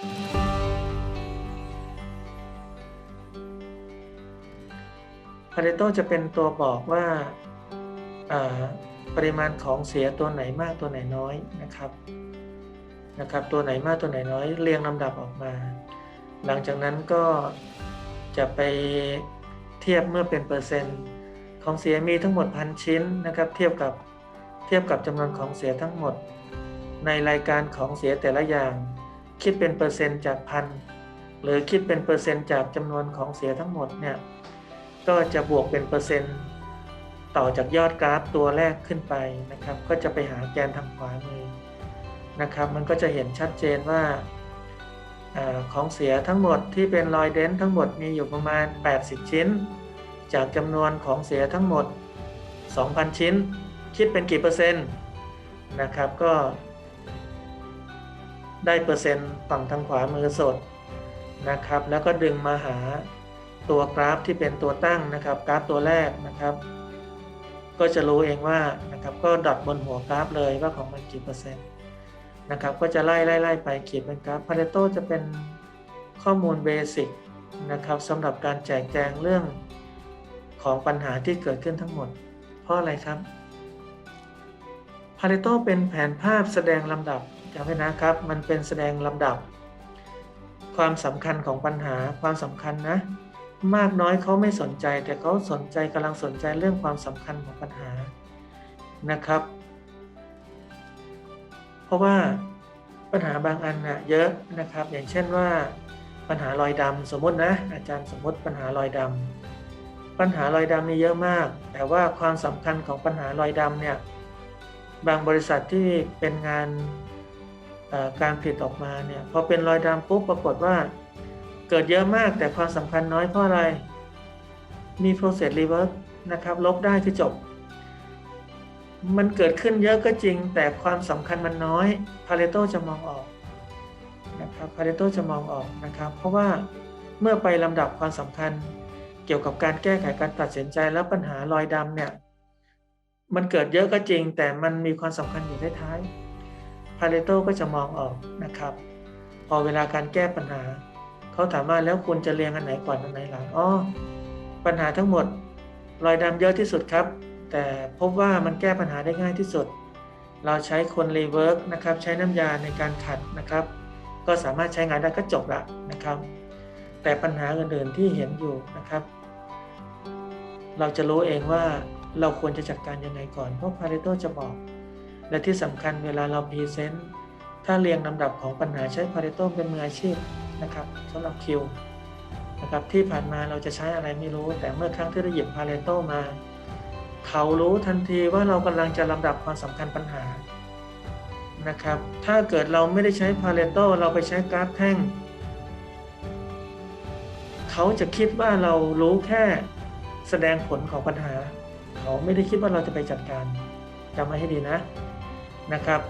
พาเรโตจะเป็นตัวบอกว่าปริมาณของเสียตัวไหนมากตัวไหนน้อยนะครับนะครับ ตัวไหนมากตัวไหนน้อยเรียงลำดับออกมา หลังจากนั้นก็จะไปเทียบเมื่อเป็นเปอร์เซ็นต์ของเสียมีทั้งหมดพันชิ้นนะครับ เทียบกับเทียบกับจำนวนของเสียทั้งหมด ในรายการของเสียแต่ละอย่าง คิดเป็นเปอร์เซ็นต์จากพันหรือคิดเป็นเปอร์เซ็นต์จากจำนวนของเสียทั้งหมดเนี่ยก็จะบวกเป็นเปอร์เซ็นต์ต่อจากยอดกราฟตัวแรกขึ้นไปนะครับ ก็จะไปหาแกนทางขวามือนะครับ มันก็จะเห็นชัดเจนว่าอของเสียทั้งหมดที่เป็นรอยเดนทั้งหมดมีอยู่ประมาณ 80 ชิ้น จากจำนวนของเสียทั้งหมด 2,000 ชิ้น คิดเป็นกี่เปอร์เซ็นต์นะครับ ก็ ได้เปอร์เซ็นต์ฝั่งทางขวามือสดนะครับ แล้วก็ดึงมาหาตัวกราฟที่เป็นตัวตั้งนะครับ กราฟตัวแรกนะครับ ก็จะรู้เองว่านะครับก็ดอทบนหัวกราฟเลยว่าของมันกี่เปอร์เซ็นต์นะครับ ก็จะไล่ไล่ไล่ไปเขียนเป็นกราฟพาเรโตจะเป็นข้อมูลเบสิกนะครับสำหรับการแจกแจงเรื่องของปัญหาที่เกิดขึ้นทั้งหมด เพราะอะไรครับพาเรโตเป็นแผนภาพแสดงลำดับ จำไว้นะครับ มันเป็นแสดงลำดับ ความสำคัญของปัญหาความสำคัญนะ มากน้อยเขาไม่สนใจ แต่เขาสนใจกำลังสนใจเรื่องความสำคัญของปัญหานะครับ เพราะว่าปัญหาบางอันนะเยอะนะครับ อย่างเช่นว่าปัญหารอยดำสมมตินะ อาจารย์สมมติปัญหารอยดำปัญหารอยดำมีเยอะมาก แต่ว่าความสำคัญของปัญหารอยดำเนี่ยบางบริษัทที่เป็นงาน การผลิตออกมาเนี่ยพอเป็นรอยดำปุ๊บปรากฏว่าเกิดเยอะมากแต่ความสำคัญน้อยเพราะอะไร มี process reverse นะครับ ลบได้คือจบ มันเกิดขึ้นเยอะก็จริง แต่ความสำคัญมันน้อย Pareto จะมองออกนะครับ Pareto จะมองออกนะครับ เพราะว่าเมื่อไปลำดับความสำคัญเกี่ยวกับการแก้ไขการตัดสินใจแล้วปัญหารอยดำเนี่ย มันเกิดเยอะก็จริง แต่มันมีความสำคัญอยู่ท้ายๆ Pareto ก็จะมองออกนะครับ พอเวลาการแก้ปัญหา เขาถามว่าแล้วคุณจะเรียงอันไหนก่อนอันไหนหลังอ๋อปัญหาทั้งหมด รอยดำเยอะที่สุดครับ แต่พบว่ามันแก้ปัญหาได้ง่ายที่สุด เราใช้คนรีเวิร์กนะครับ ใช้น้ำยาในการขัดนะครับ ก็สามารถใช้งานได้ก็จบละนะครับ แต่ปัญหาอื่นๆที่เห็นอยู่นะครับ เราจะรู้เองว่าเราควรจะจัดการยังไงก่อนเพราะพาริโตจะบอก และที่สำคัญเวลาเราพรีเซนต์ถ้าเรียงลำดับของปัญหาใช้พาริโตเป็นมืออาชีพนะครับสำหรับคิวนะครับที่ผ่านมาเราจะใช้อะไรไม่รู้ แต่เมื่อครั้งที่เราหยิบพาเลโตมา เขารู้ทันทีว่าเรากำลังจะลำดับความสำคัญปัญหานะครับ ถ้าเกิดเราไม่ได้ใช้พาเลโตเราไปใช้กราฟแท่ง เขาจะคิดว่าเรารู้แค่แสดงผลของปัญหา เขาไม่ได้คิดว่าเราจะไปจัดการจำไว้ให้ดีนะ นะครับ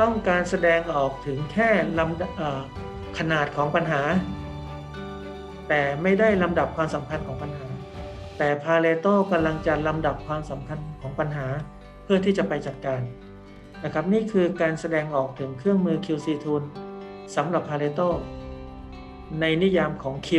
ต้องการแสดงออกถึงแค่ลำขนาดของปัญหา แต่ไม่ได้ลำดับความสำคัญของปัญหา แต่พาเลโตกำลังจะลำดับความสำคัญของปัญหาเพื่อที่จะไปจัดการนะครับนี่คือการแสดงออกถึงเครื่องมือ QC Tool สำหรับพาเลโตในนิยามของ Q